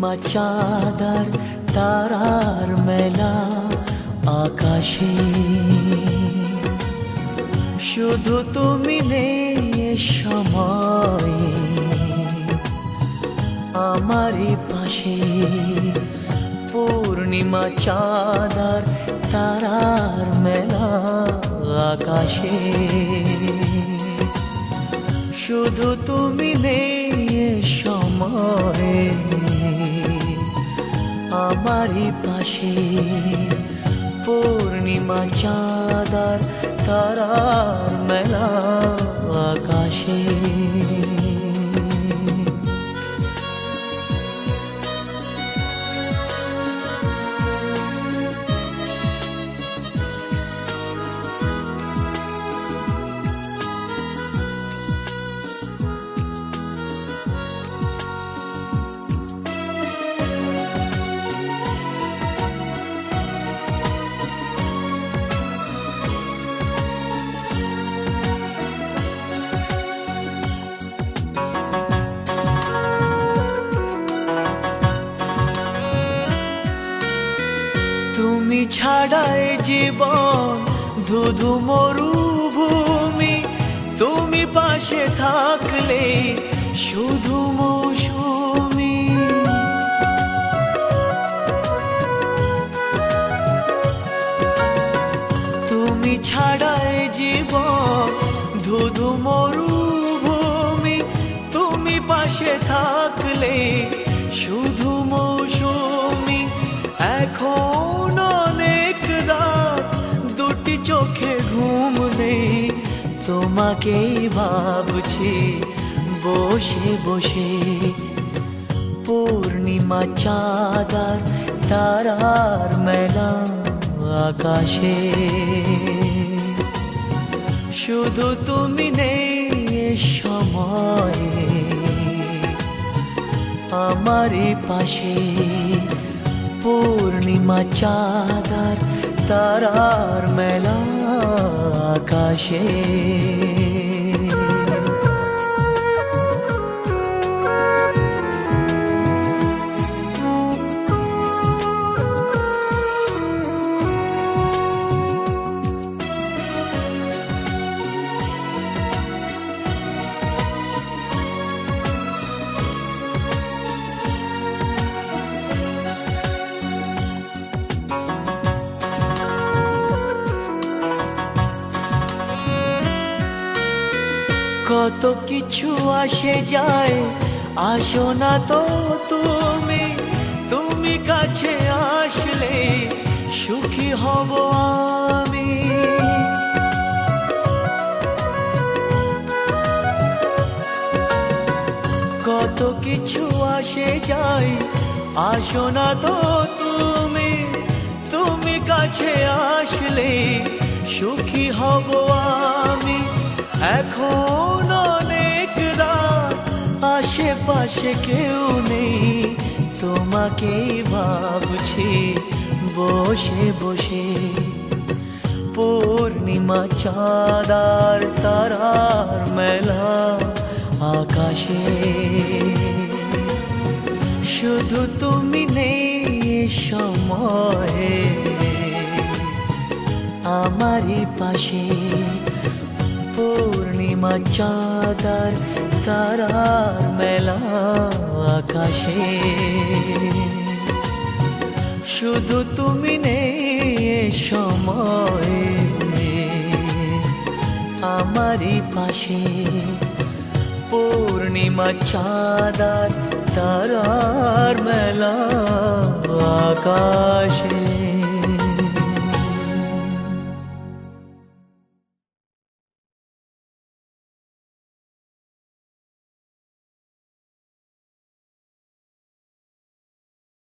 পূর্ণিমা চাঁদার তারার মেলা আকাশে। শুধু তুমি নেই সময়ে, আমারই পাশে পূর্ণিমা চাঁদার তারার মেলা আকাশে। শুধু তুমি নেই সময়ে আমারই পাশে। পূর্ণিমা চাঁদার তারার মেলা আকাশে। ছাড়াই জীবন, ধুধু মরুভূমি। তুমি পাশে থাকলে শুধু মৌসুমি। তুমি ছাড়াই জীবন, ধুধু মরুভূমি। তুমি পাশে থাকলে শুধু মৌসুমি। এখন চোখে ঘুম নেই, তোমাকেই ভাবছি, বসে বসে। পূর্ণিমা চাঁদার তারার মেলা আকাশে। শুধু তুমি নেই সময়ে, আমারই পাশে পূর্ণিমা চাঁদার তারার মেলা আকাশে কত কিছু আসে যায়, আসো না তো তুমি তুমি কাছে আসলে সুখী হব আমি। কত কিছু আসে যায়, আসো না তো তুমি তুমি কাছে আসলে সুখী হব আমি। এখন আশেপাশে কেউ নেই। তোমাকেই ভাবছি, বসে বসে। পূর্ণিমা, চাঁদার তারার মেলা আকাশে। শুধু তুমি নেই সময়ে, আমারই পাশে। পূর্ণিমা, চাঁদার তারার মেলা আকাশে। শুধু তুমি নেই সময়ে আমারই পাশে পূর্ণিমা চাঁদার তারার মেলা আকাশে।